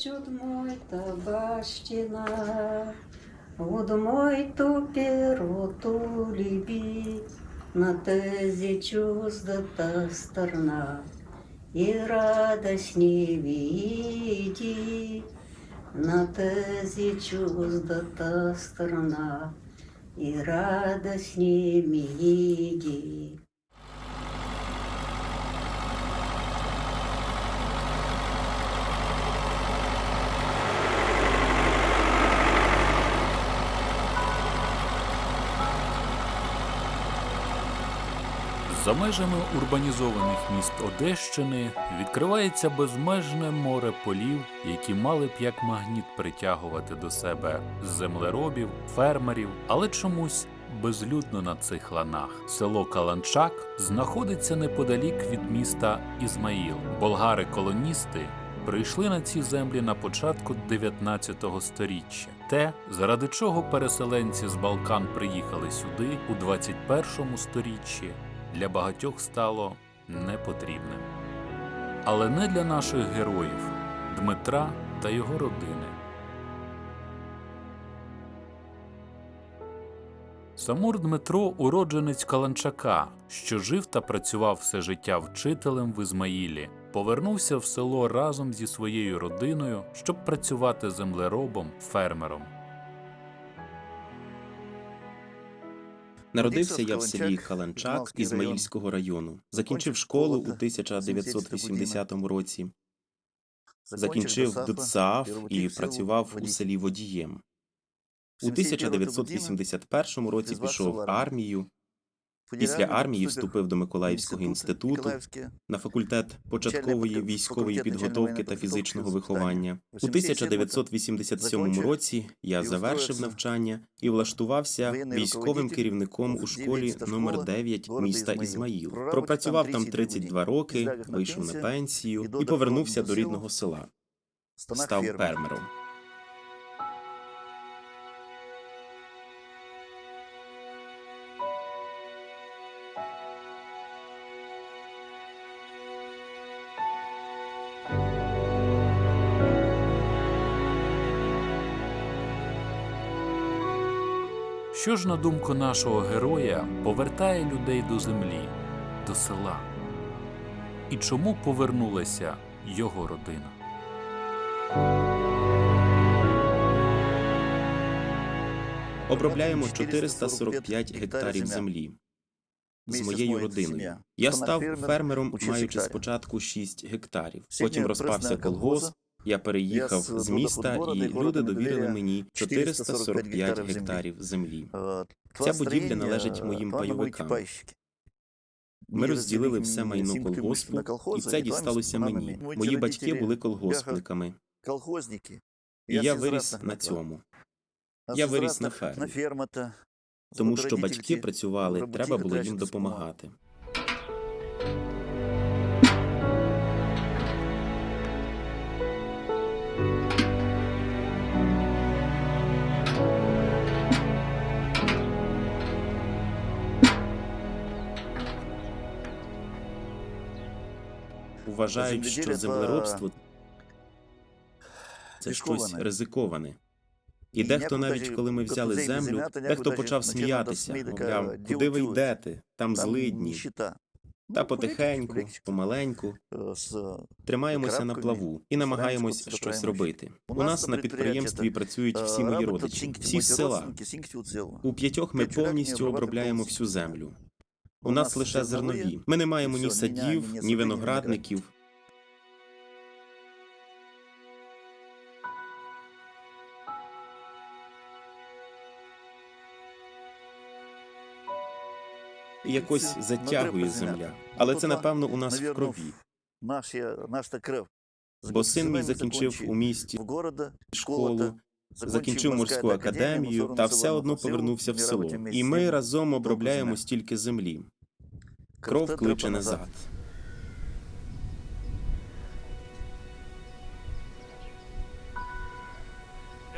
чуд мой табащина, Уд мой ту пероту ліби, На тезі чуздата сторона, І радость не види, На тезі чуздата сторона, І радость не види. За межами урбанізованих міст Одещини відкривається безмежне море полів, які мали б як магніт притягувати до себе землеробів, фермерів, але чомусь безлюдно на цих ланах. Село Каланчак знаходиться неподалік від міста Ізмаїл. Болгари-колоністи прийшли на ці землі на початку 19 століття. Те, заради чого переселенці з Балкан приїхали сюди у 21 сторіччі, для багатьох стало непотрібним. Але не для наших героїв Дмитра та його родини. Самур Дмитро уродженець Каланчака, що жив та працював все життя вчителем в Ізмаїлі, повернувся в село разом зі своєю родиною, щоб працювати землеробом, фермером. Народився я в селі Каланчак Ізмаїльського району. Закінчив школу у 1980 році. Закінчив ДЦАФ і працював у селі водієм. У 1981 році пішов в армію. Після армії вступив до Миколаївського інституту на факультет початкової військової підготовки та фізичного виховання. У 1987 році я завершив навчання і влаштувався військовим керівником у школі номер 9 міста Ізмаїл. Пропрацював там 32 роки, вийшов на пенсію і повернувся до рідного села. Став фермером. Що ж, на думку нашого героя, повертає людей до землі, до села? І чому повернулася його родина? Обробляємо 445 гектарів землі. З моєю родиною. Я став фермером, маючи спочатку 6 гектарів. Потім розпався колгосп, я переїхав з міста, і люди довірили мені 445 гектарів землі. Ця будівля належить моїм пайовикам. Ми розділили все майно колгоспу, і це дісталося мені. Мої батьки були колгоспниками, і я виріс на цьому. Я виріс на фермі. Тому що батьки працювали, треба було їм допомагати. Вважають, що землеробство це щось ризиковане. І дехто навіть коли ми взяли землю, дехто почав сміятися, мовляв, куди ви йдете, там злидні. Та потихеньку, помаленьку тримаємося на плаву і намагаємось щось робити. У нас на підприємстві працюють Е, всі мої родичі, всі з села. У п'ятьох ми повністю обробляємо всю землю. У нас лише зернові. Ми не маємо ні садів, ні виноградників. Якось затягує земля. земля. Але Ну, це, напевно, у нас в крові. Бо син мій закінчив у місті школу, закінчив морську академію та все одно повернувся в село. І ми разом обробляємо стільки землі. Кров кличе назад.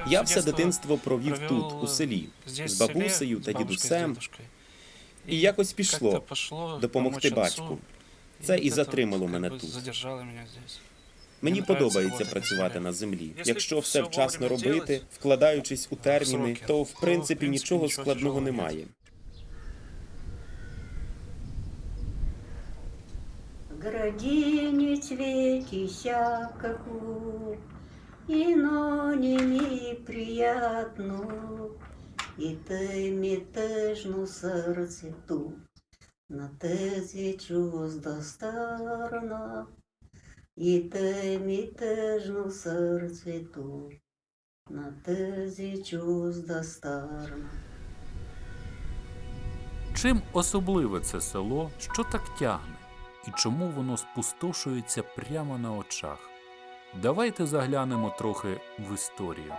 Я все дитинство провів тут, у селі, з бабусею та дідусем, і якось пішло допомогти батьку. Це і затримало мене тут. Мені подобається працювати на землі. Якщо все вчасно робити, вкладаючись у терміни, то в принципі нічого складного немає. В градине цветися, как лук, И ноні приятно, І ти теж ну серце ту, На тезі чузда старна, І ти мі теж ну серце ту, На тезі чузда старна. Чим особливе це село, що так тягне, і чому воно спустошується прямо на очах? Давайте заглянемо трохи в історію.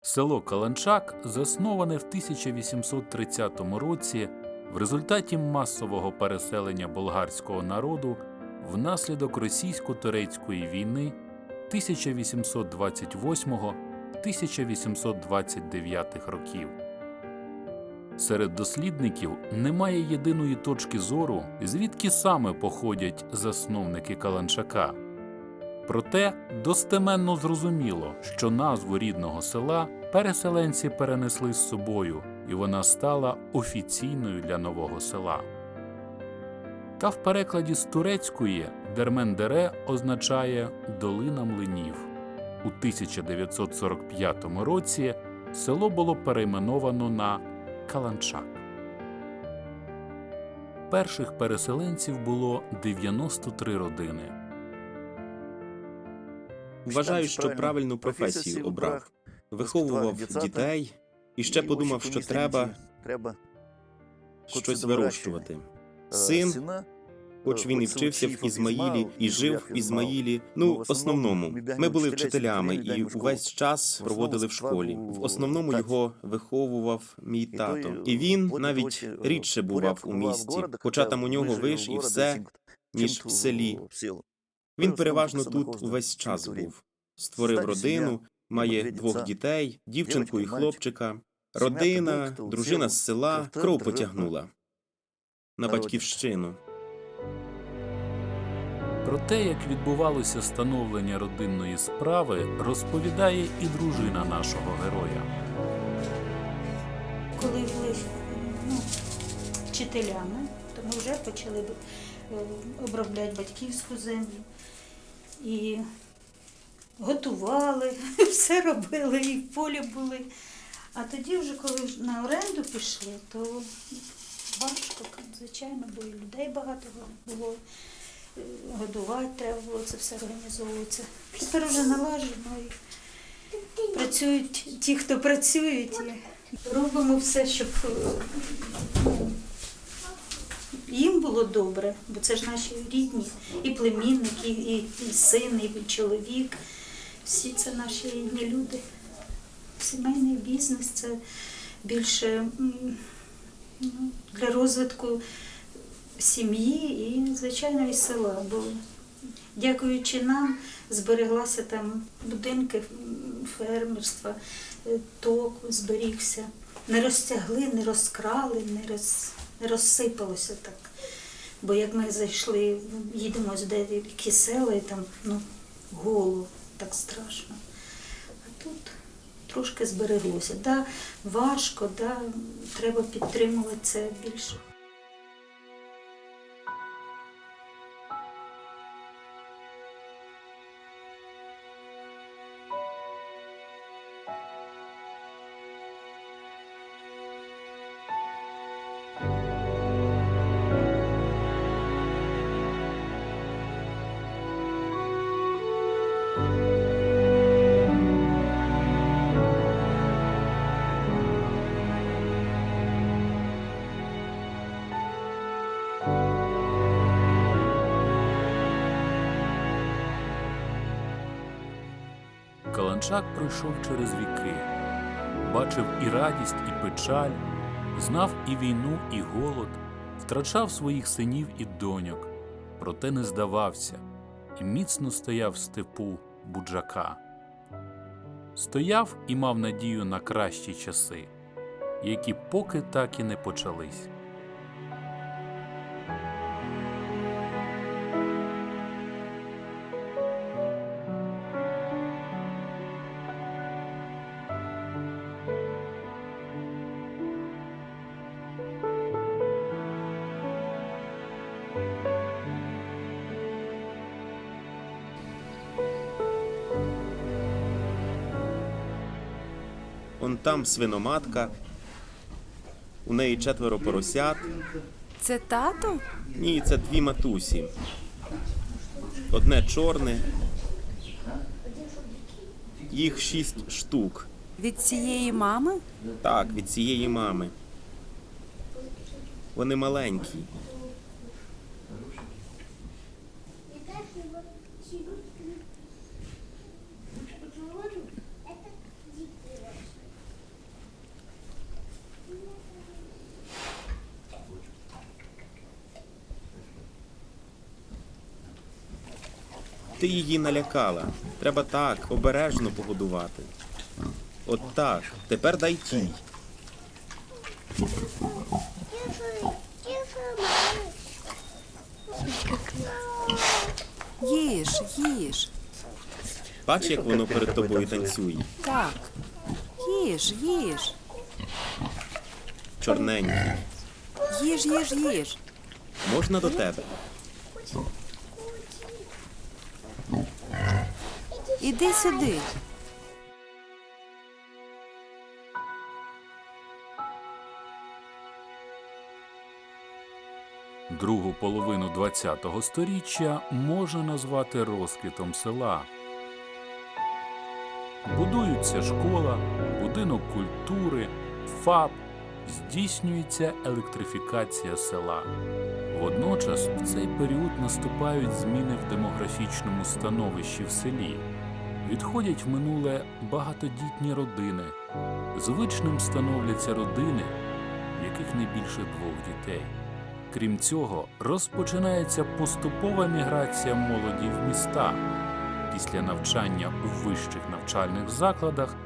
Село Каланчак засноване в 1830 році в результаті масового переселення болгарського народу внаслідок російсько-турецької війни 1828-1829 років. Серед дослідників немає єдиної точки зору, звідки саме походять засновники Каланчака. Проте достеменно зрозуміло, що назву рідного села переселенці перенесли з собою, і вона стала офіційною для нового села. Та в перекладі з турецької Дермендере означає долина млинів. У 1945 році село було перейменовано на Каланчак. Перших переселенців було 93 родини. Вважаю, що правильну професію обрав. Виховував дітей і ще подумав, що треба щось вирощувати. Син, хоч він і вчився в Ізмаїлі і жив в Ізмаїлі. Ну, в основному, ми були вчителями і увесь час проводили в школі. В основному його виховував мій тато. І він навіть рідше бував у місті, хоча там у нього виш і все, ніж в селі. Він переважно тут увесь час був. Створив родину, має двох дітей, дівчинку і хлопчика. Родина, дружина з села, кров потягнула на батьківщину. Про те, як відбувалося становлення родинної справи, розповідає і дружина нашого героя. коли були ну, вчителями, то ми вже почали е, обробляти батьківську землю. І готували, все робили, і в полі були. А тоді, вже коли на оренду пішли, то важко, звичайно, бо і людей багато було. е, Годувати треба було це все організовуватися. Тепер вже налажено і працюють ті, хто працюють. І робимо все, щоб е, їм було добре, бо це ж наші рідні, і племінники, і син, і чоловік. Всі це наші рідні люди. Сімейний бізнес це більше ну, для розвитку сім'ї і, звичайно, і села. Бо дякуючи нам, збереглася там будинки фермерства, е, ток зберігся. Не розтягли, не розкрали, не, роз, не розсипалося так. Бо як ми зайшли, їдемо з деякі села, і там ну, голо, так страшно. А тут трошки збереглося. Да, важко, да, треба підтримувати це більше. Каланчак пройшов через віки, бачив і радість, і печаль, знав і війну, і голод, втрачав своїх синів і доньок, проте не здавався і міцно стояв в степу буджака. Стояв і мав надію на кращі часи, які поки так і не почались. Он там свиноматка. У неї четверо поросят. Це тато? Ні, це дві матусі. Одне чорне. Їх шість штук. Від цієї мами? Так, від цієї мами. Вони маленькі. Ти її налякала. Треба так, обережно погодувати. От так. Тепер дай тій. Їж, їж. Бач, як воно перед тобою танцює. Так. Їж, їж. Чорненький. Їж, їж, їж. Можна до тебе? Іди сюди. Другу половину ХХ століття можна назвати розквітом села. Будуються школа, будинок культури, ФАП, здійснюється електрифікація села. Водночас в цей період наступають зміни в демографічному становищі в селі. Відходять в минуле багатодітні родини. Звичним становляться родини, в яких не більше двох дітей. Крім цього, розпочинається поступова міграція молоді в міста. Після навчання у вищих навчальних закладах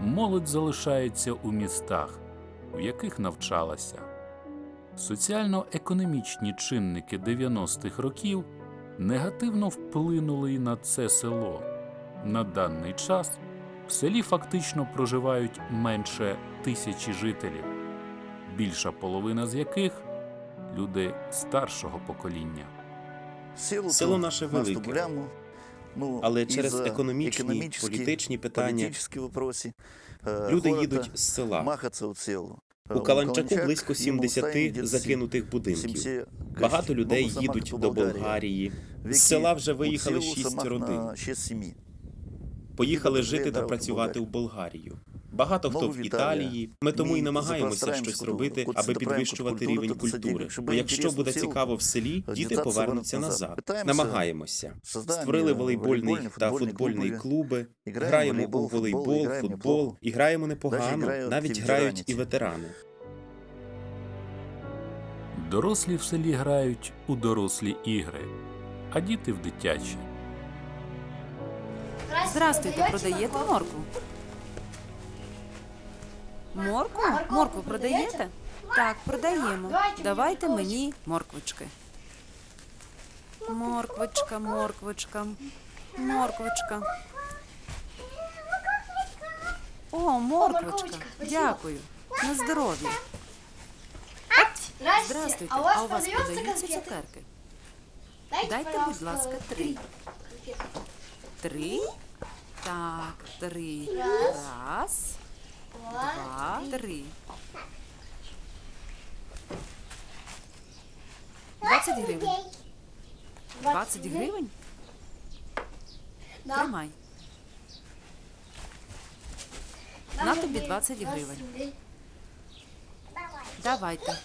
молодь залишається у містах, в яких навчалася. Соціально-економічні чинники 90-х років негативно вплинули й на це село. На даний час в селі фактично проживають менше тисячі жителів, більша половина з яких люди старшого покоління. Село, Село наше велике. Ну, Але через економічні, економічні, політичні питання політичні вопроси, е, люди їдуть з села. у село. Е, У Каланчаку близько йому 70 закинутих будинків. Багато людей їдуть до. Болгарії. З села вже виїхали шість родин. На 6-7. Поїхали жити та працювати в Болгарію. Багато хто в Італії. Ми тому і намагаємося щось робити, аби підвищувати рівень культури. Бо якщо буде цікаво в селі, діти повернуться назад. Намагаємося. Створили волейбольний та футбольні клуби. Граємо у волейбол, футбол, і граємо непогано. Навіть грають і ветерани. Дорослі в селі грають у дорослі ігри, а діти в дитячі. Здрастуйте, продаєте моркву? Моркву? Моркву продаєте? Так, продаємо. Давайте мені морквочки. Морквочка, морквочка, морквочка. О, морквочка. Дякую. На здоров'я. Здравствуйте. А у вас продаються цукерки? Дайте, будь ласка, три. Три? Так, три. Раз, два, три. Двадцять гривень. Двадцять гривень? Тримай. На тобі 20 гривень. Давайте.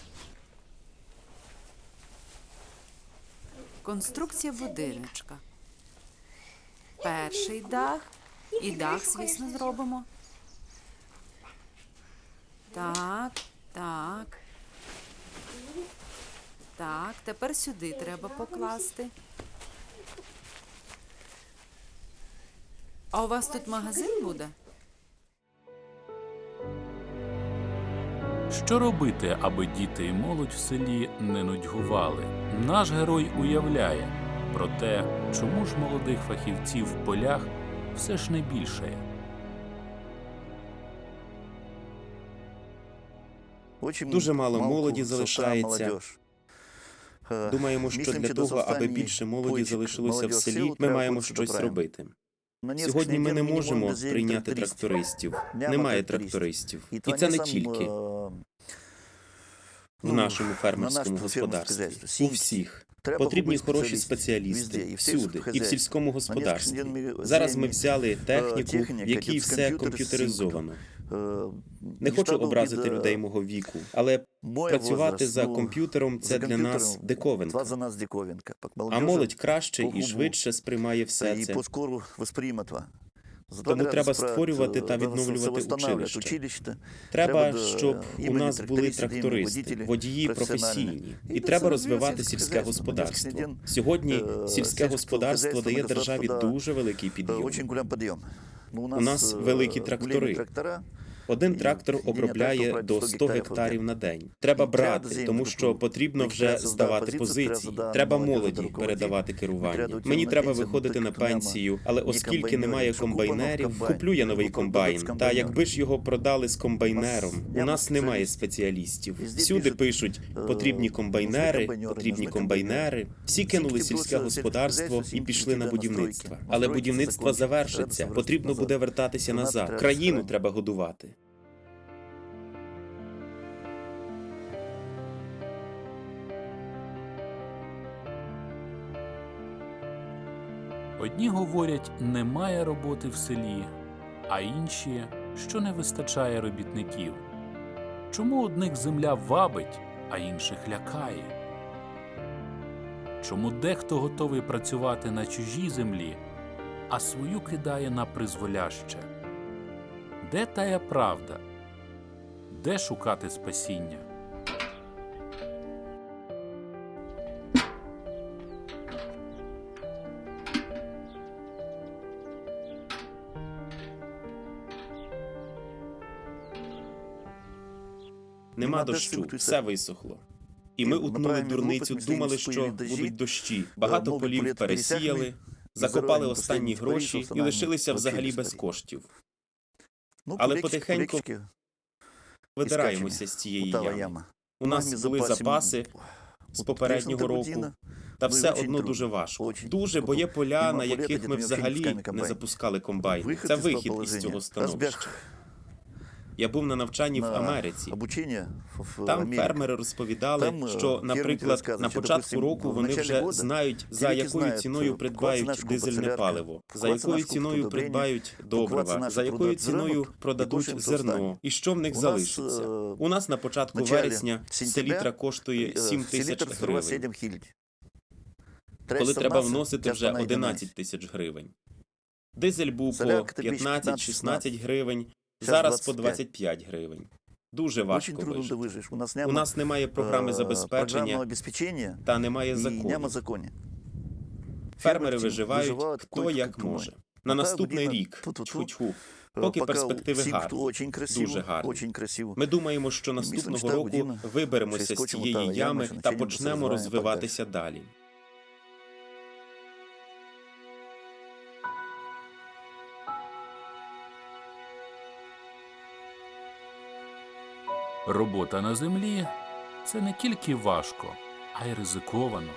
Конструкція будиночка. Перший дах. І дах, звісно, зробимо. Так, так. Так, тепер сюди треба покласти. А у вас тут магазин буде? Що робити, аби діти і молодь в селі не нудьгували? Наш герой уявляє про те, чому ж молодих фахівців в полях все ж не більшає. Очень Дуже мало молоді залишається. Е, Думаємо, що для того, аби більше молоді залишилося в селі, ми маємо щось робити. Сьогодні ми не можемо прийняти трактористів. Немає трактористів. І це не тільки в нашому фермерському господарстві. У всіх. Потрібні хороші спеціалісти всюди і в сільському господарстві. Зараз ми взяли техніку, в якій все комп'ютеризовано. Не хочу образити людей мого віку, але працювати за комп'ютером це для нас диковинка. За нас диковинка. А молодь краще і швидше сприймає все це. Тому треба створювати та відновлювати училище. Треба, Треба, щоб е, у нас були трактористи, водії професійні, І треба розвивати сільське господарство. Сьогодні е, сільське господарство дає державі дуже великий Е, підйом. Ну, у нас е, великі трактори. Один трактор обробляє до працює 100 гектарів на день. Треба брати, тому що потрібно вже здавати позиції. треба молоді передавати керування. Мені треба виходити на пенсію, але оскільки немає комбайнерів, куплю я новий комбайн. Та якби ж його продали з комбайнером, у нас немає спеціалістів. Всюди пишуть, е, потрібні комбайнери, потрібні комбайнери. Всі кинули сільське господарство і пішли на будівництво. Але будівництво завершиться. Потрібно буде вертатися назад. Країну треба годувати. Одні говорять, немає роботи в селі, а інші, що не вистачає робітників. Чому одних земля вабить, а інших лякає? Чому дехто готовий працювати на чужій землі, а свою кидає на призволяще? Де тая правда? Де шукати спасіння? Нема дощу, все висохло. І ми утнули дурницю, думали, що будуть дощі. Багато полів пересіяли, закопали останні гроші і лишилися взагалі без коштів. Ну, Але потихеньку Видираємося з цієї ями. У нас були запаси з попереднього року, та все одно дуже важко. Дуже, бо є поля, на яких ми взагалі не запускали комбайн. Це вихід із цього становища. Я був на навчанні в Америці. Там фермери розповідали, е, що, наприклад, на початку року вони вже знають, за якою ціною е, придбають дизельне паливо, за якою ціною придбають добрива, за якою ціною продадуть зерно, і що в них залишиться. е, У нас на початку вересня селітра коштує Е, 7 тисяч гривень, 7 хільд. коли треба вносити вже 11 11 тисяч гривень. Дизель був по Солярка тобі 15-16 гривень, Зараз по 25. 25 гривень. Дуже Очень важко трудно вижити. ти вижиш. У нас У нас немає програми е, забезпечення та немає нема закону. Фермери виживають виживають, хто як як може. На та наступний рік тьфу-тьфу-тьфу. Е, Поки перспективи гарні, Очень красиво, дуже гарні. Очень красиво. Ми думаємо, що наступного року виберемося з цієї ями, та почнемо розвиватися далі. Робота на землі це не тільки важко, а й ризиковано,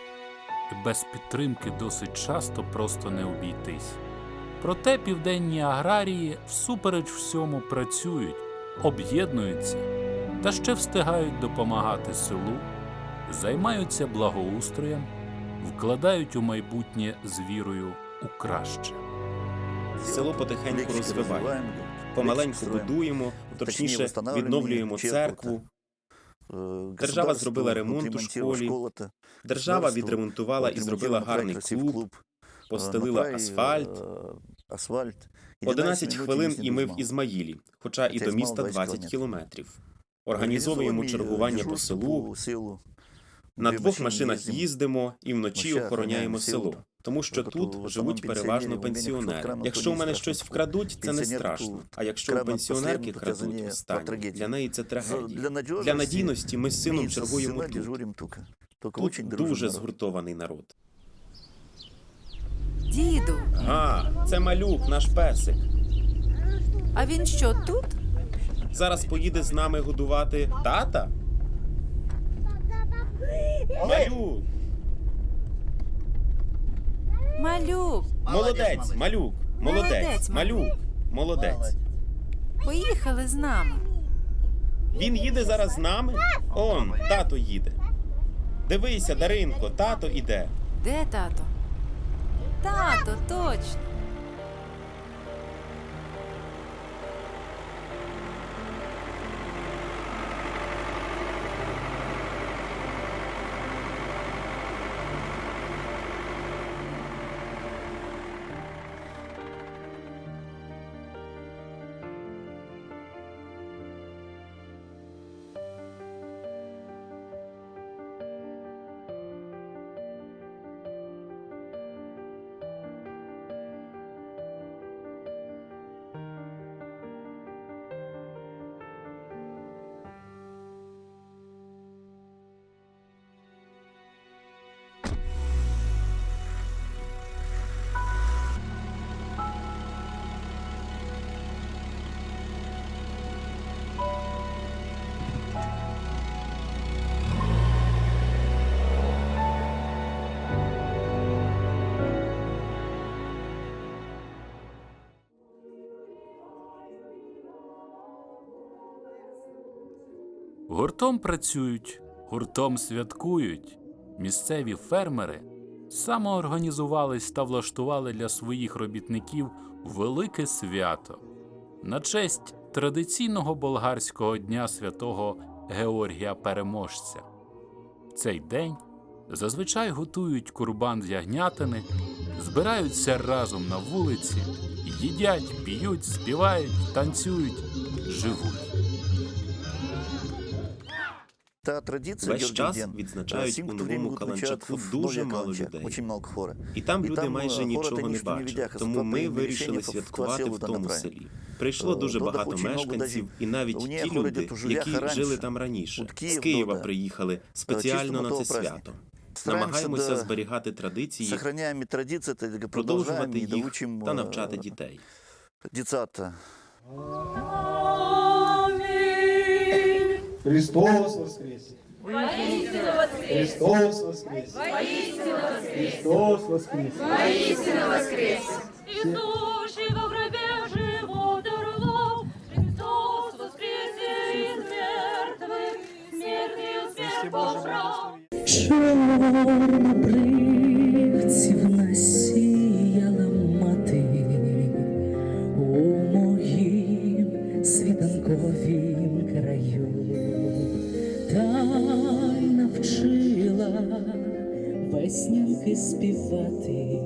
і без підтримки досить часто просто не обійтись. Проте південні аграрії всупереч всьому працюють, об'єднуються та ще встигають допомагати селу, займаються благоустроєм, вкладають у майбутнє з вірою у краще. Село потихеньку розвиваємо. Помаленьку будуємо, точніше відновлюємо церкву. Е, Держава зробила ремонт у школі. Держава відремонтувала і зробила гарний клуб, е, постелила асфальт. е, асфальт. 11 хвилин і ми в. Ізмаїлі, хоча і до міста 20 20 кілометрів. Організовуємо е, чергування по селу, на двох машинах їздимо. і вночі охороняємо село. Тому що тут живуть переважно пенсіонери, якщо у мене щось вкрадуть, це не страшно. А якщо у пенсіонерки крадуть не останні, для неї це трагедія. Для надійності ми з сином чергуємо тут. Тут дуже згуртований народ. Діду, А, це малюк, наш песик. а він що тут? Зараз поїде з нами годувати тата. Малюк, Малюк. молодець, малюк. Молодець, Молодець, малюк, молодець. Поїхали з нами. Він їде зараз з нами? Он, тато їде. Дивися, Даринко, тато іде. Де тато? Тато, точно. Гуртом працюють, гуртом святкують. Місцеві фермери самоорганізувались та влаштували для своїх робітників велике свято на честь традиційного болгарського дня святого Георгія Переможця. В цей день зазвичай готують курбан з ягнятини, збираються разом на вулиці, їдять, п'ють, співають, танцюють, живуть. Та традиція Весь час відзначають у новому время Каланчаку дуже мало людей. І там люди майже е, нічого не бачать, тому ми вирішили святкувати в тому селі. Прийшло Е, дуже багато мешканців і навіть ті люди, які жили там раніше, з Києва приїхали спеціально на це свято. Намагаємося зберігати традиції, продовжувати їх та навчати дітей. децата. Христос воскресе! Воскрес! Христос воскрес! Воистину воскрес! Христос воскрес! Воистину воскрес! Из души во гробе живут орлов, Христос воскресе из мертвых, смертью смерть пожрал. Черный веснянки співати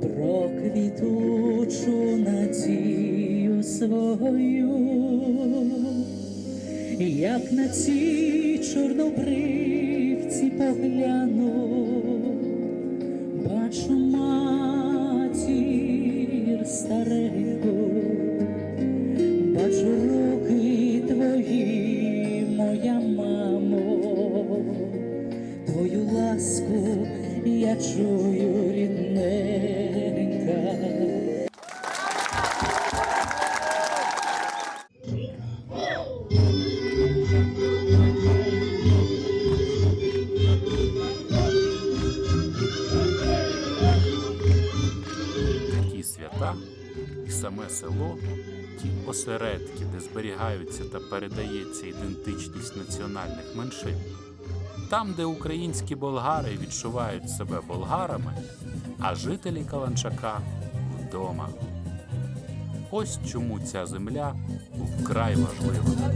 про квітучу надію свою. Як на ці чорнобривці погляну, свята і саме село, ті осередки, де зберігаються та передається ідентичність національних меншин. Там, де українські болгари відчувають себе болгарами, а жителі Каланчака вдома. Ось чому ця земля вкрай важлива.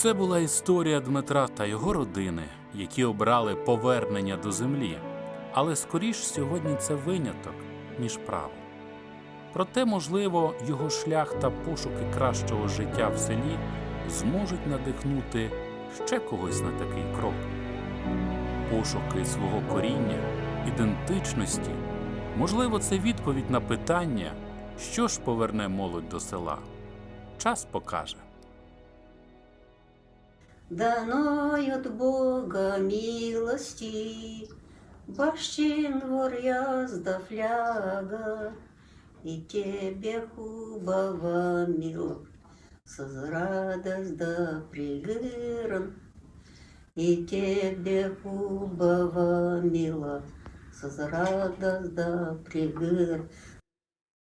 Це була історія Дмитра та його родини, які обрали повернення до землі. Але скоріш сьогодні це виняток, ніж право. Проте, можливо, його шлях та пошуки кращого життя в селі зможуть надихнути ще когось на такий крок. Пошуки свого коріння, ідентичності, можливо, це відповідь на питання, що ж поверне молодь до села. Час покаже Даной от Бога милости, Башчин двор язда фляга, И тебе хубава мил, Сыз радость да пригыран, И тебе хубава мила, Сыз радость да пригыр,